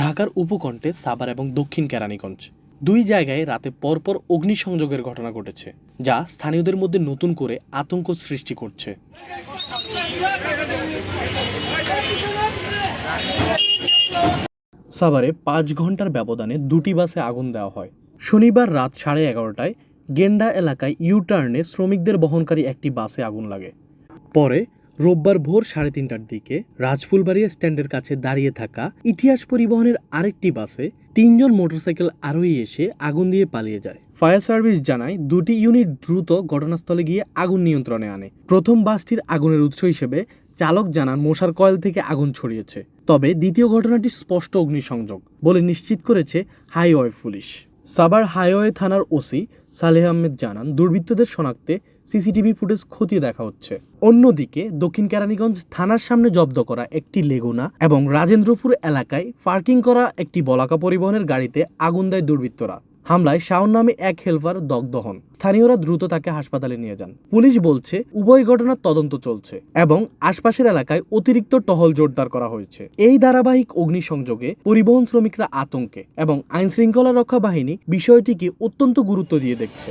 ঢাকার উপকণ্ঠে সাভার এবং দক্ষিণ কেরানীগঞ্জ। দুই জায়গায় রাতে পরপর অগ্নিসংযোগের ঘটনা ঘটেছে, যা স্থানীয়দের মধ্যে নতুন করে আতঙ্ক সৃষ্টি করছে। সাভারে পাঁচ ঘণ্টার ব্যবধানে দুটি বাসে আগুন দেওয়া হয়। শনিবার রাত সাড়ে এগারোটায় গেন্ডা এলাকায় ইউটার্নে শ্রমিকদের বহনকারী একটি বাসে আগুন লাগে। পরে রোববার ভোর সাড়ে তিনটার দিকে রাজফুলবাড়িয়া স্ট্যান্ডের কাছে দাঁড়িয়ে থাকা ইতিহাস পরিবহনের আরেকটি বাসে তিনজন মোটরসাইকেল আরোহী এসে আগুন দিয়ে পালিয়ে যায়। ফায়ার সার্ভিস জানায়, দুটি ইউনিট দ্রুত ঘটনাস্থলে গিয়ে আগুন নিয়ন্ত্রণে আনে। প্রথম বাসটির আগুনের উৎস হিসেবে চালক জানান, মশার কয়েল থেকে আগুন ছড়িয়েছে। তবে দ্বিতীয় ঘটনাটি স্পষ্ট অগ্নিসংযোগ বলে নিশ্চিত করেছে হাইওয়ে পুলিশ। সাবার হাইওয়ে থানার ওসি সালেহ আহমেদ জানান, দুর্বৃত্তদের শনাক্তে সিসিটিভি ফুটেজ খতিয়ে দেখা হচ্ছে। অন্যদিকে, দক্ষিণ কেরানীগঞ্জ থানার সামনে জব্দ করা একটি লেগুনা এবং রাজেন্দ্রপুর এলাকায় পার্কিং করা একটি বলাকা পরিবহনের গাড়িতে আগুন দেয় দুর্বৃত্তরা। হামলায় শাওন নামে এক হেলপার দগ্ধ হন। স্থানীয়রা দ্রুত তাকে হাসপাতালে নিয়ে যান। পুলিশ বলছে, উভয় ঘটনার তদন্ত চলছে এবং আশপাশের এলাকায় অতিরিক্ত টহল জোরদার করা হয়েছে। এই ধারাবাহিক অগ্নিসংযোগে পরিবহন শ্রমিকরা আতঙ্কে এবং আইনশৃঙ্খলা রক্ষা বাহিনী বিষয়টিকে অত্যন্ত গুরুত্ব দিয়ে দেখছে।